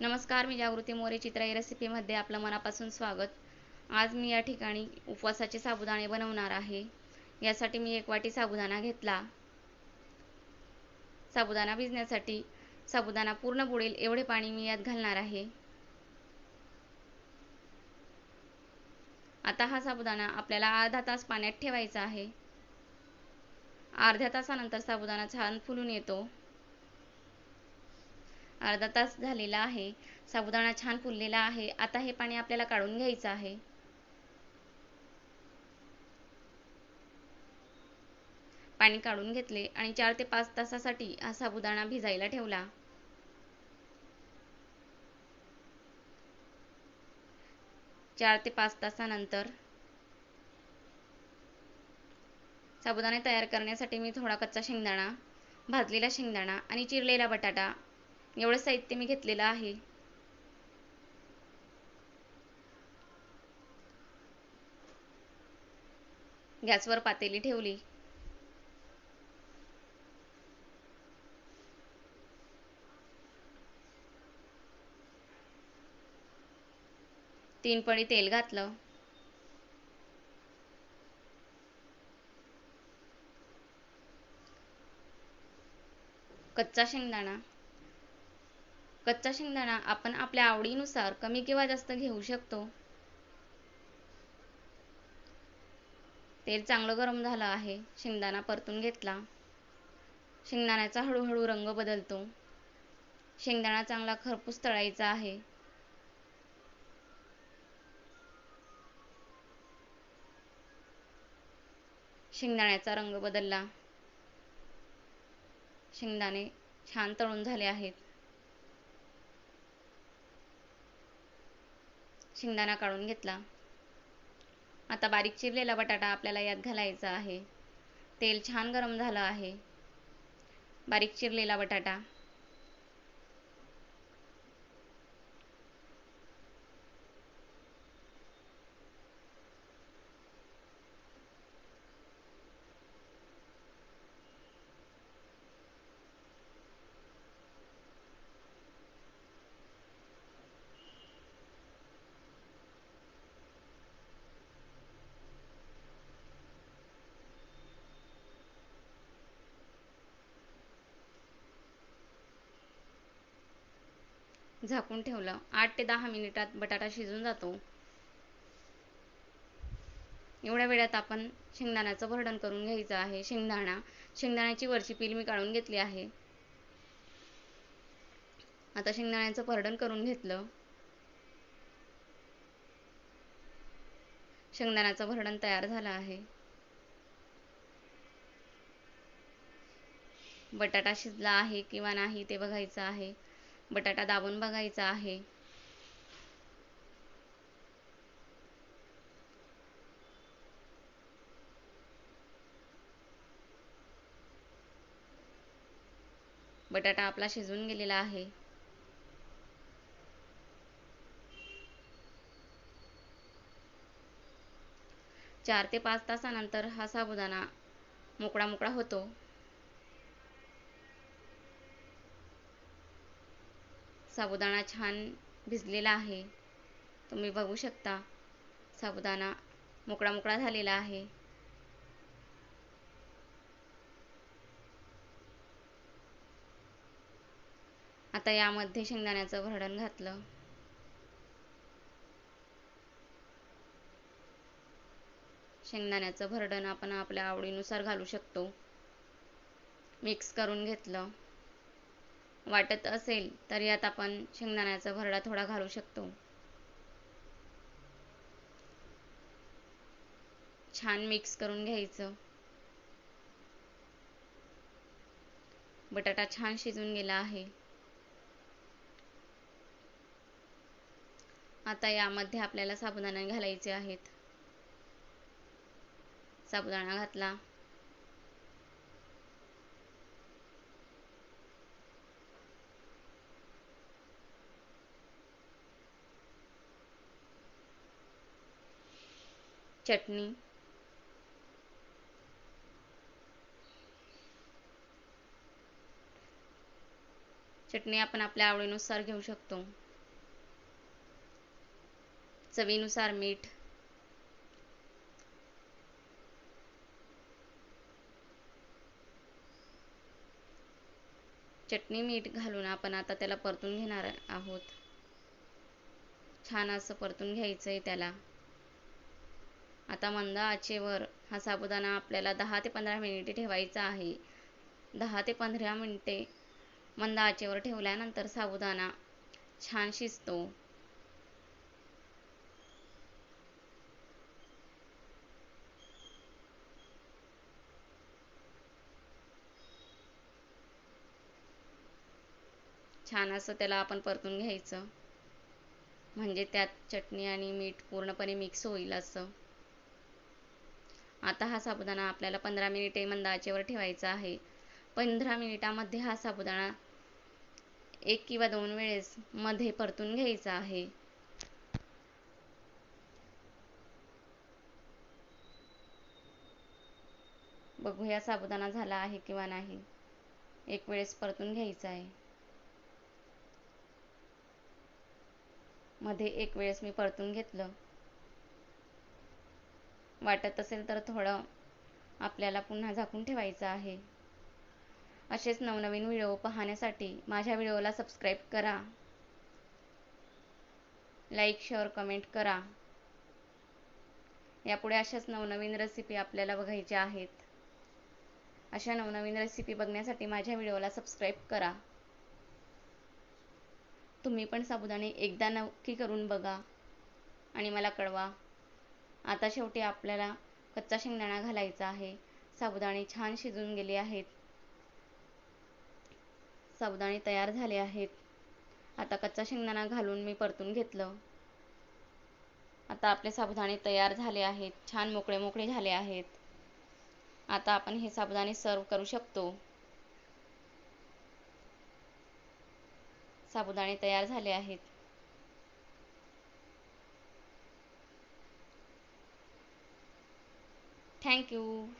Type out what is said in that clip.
नमस्कार मी जागृती मोरे चित्राई रेसिपीमध्ये आपलं मनापासून स्वागत. आज मी या ठिकाणी उपवासाचे साबुदाणे बनवणार आहे. यासाठी मी एक वाटी साबुदाणा घेतला. साबुदाणा भिजण्यासाठी साबुदाणा पूर्ण बुडेल एवढे पाणी मी यात घालणार आहे. आता हा साबुदाणा आपल्याला अर्धा तास पाण्यात ठेवायचा आहे. अर्ध्या तासानंतर साबुदाणा छान फुलून येतो. अर्धा तास झालेला आहे. साबुदाणा छान फुललेला आहे. आता हे पाणी आपल्याला काढून घ्यायचं आहे. पाणी काढून घेतले आणि चार ते पाच तासासाठी हा साबुदाणा भिजायला ठेवला. चार ते पाच तासानंतर साबुदाणे तयार करण्यासाठी मी थोडा कच्चा शेंगदाणा भाजलेला शेंगदाणा आणि चिरलेला बटाटा एवढं साहित्य मी घेतलेलं आहे. गॅसवर पातेली ठेवली. तीन पळी तेल घातलं. कच्चा शेंगदाणा. कच्चा शेंगदाणा आपण आपल्या आवडीनुसार कमी किंवा जास्त घेऊ शकतो. तेल चांगलं गरम झालं आहे. शेंगदाणा परतून घेतला. शेंगदाण्याचा हळूहळू रंग बदलतो. शेंगदाणा चांगला खरपूस तळायचा आहे. शेंगदाण्याचा रंग बदलला. शेंगदाणे छान तळून झाले आहेत. शेंगदाणा काढून घेतला. आता बारीक चिरलेला बटाटा आपल्याला यात घालायचा आहे. तेल छान गरम झालं आहे. बारीक चिरलेला बटाटा. झाकून ठेवलं. आठ ते दहा मिनिटात बटाटा शिजून जातो. एवढ्या वेळात आपण शेंगदाण्याचं भरडण करून घ्यायचं आहे. शेंगदाणा शेंगदाण्याची वरची पील मी काढून घेतली आहे. आता शेंगदाण्याचं भरडण करून घेतलं. शेंगदाण्याचं भरडण तयार झालं आहे. बटाटा शिजला आहे किंवा नाही ते बघायचं आहे. बटाटा दाबून बघायचा आहे. बटाटा आपला शिजून गेलेला आहे. चार ते पाच तासानंतर हा साबुदाणा मोकळा मोकळा होतो. साबुदाणा छान भिजलेला आहे. तुम्ही बघू शकता साबुदाणा मोकळा मोकळा झालेला आहे. आता यामध्ये शेंगदाण्याचं भरडण घातलं. शेंगदाण्याचं भरडण आपण आपल्या आवडीनुसार घालू शकतो. मिक्स करून घेतलं. वाटत असेल तर यात आपण शेंगदाण्याचा भरडा थोडा घालू शकतो. छान मिक्स करून घ्यायचं. बटाटा छान शिजून गेला आहे. आता यामध्ये आपल्याला साबुदाणा घालायचे आहेत. साबुदाणा घातला. चटणी. चटणी आपण आपल्या आवडीनुसार घेऊ शकतो. चवीनुसार मीठ. चटणी मीठ घालून आपण आता त्याला परतून घेणार आहोत. छान असं परतून घ्यायचं आहे त्याला. आता मंद आचेवर हा साबुदाणा आपल्याला दहा ते पंधरा मिनिटे ठेवायचा आहे. दहा ते पंधरा मिनिटे मंद आचेवर ठेवल्यानंतर साबुदाणा छान शिजतो. छान असं त्याला आपण परतून घ्यायचं. म्हणजे त्यात चटणी आणि मीठ पूर्णपणे मिक्स होईल असं. आता हा साबुदाणा आपल्याला पंधरा मिनिटे मंद आचेवर ठेवायचा आहे. पंधरा मिनिटामध्ये हा साबुदाणा एक किंवा दोन वेळेस मध्ये परतून घ्यायचा आहे. बघूया साबुदाणा झाला आहे किंवा नाही. एक वेळेस परतून घ्यायचा आहे. मध्ये एक वेळेस मी परतून घेतलं. वाटत असेल तर थोडं आपल्याला पुन्हा झाकून ठेवायचं आहे. असेच नवनवीन व्हिडिओ पाहण्यासाठी माझ्या व्हिडिओला सबस्क्राईब करा. लाईक शेअर कमेंट करा. यापुढे अशाच नवनवीन रेसिपी आपल्याला बघायच्या आहेत. अशा नवनवीन रेसिपी बघण्यासाठी माझ्या व्हिडिओला सबस्क्राईब करा. तुम्ही पण साबुदाणे एकदा नक्की करून बघा आणि मला कळवा. आता शेवटी आपल्याला कच्चा शेंगदाणा घालायचा आहे. साबुदाणे छान शिजून गेले आहेत. साबुदाणे तयार झाले आहेत. आता कच्चा शेंगदाणा घालून मी परतून घेतलं. आता आपले साबुदाणे तयार झाले आहेत. छान मोकळे मोकळे झाले आहेत. आता आपण हे साबुदाणे सर्व करू शकतो. साबुदाणे तयार झाले आहेत. Thank you.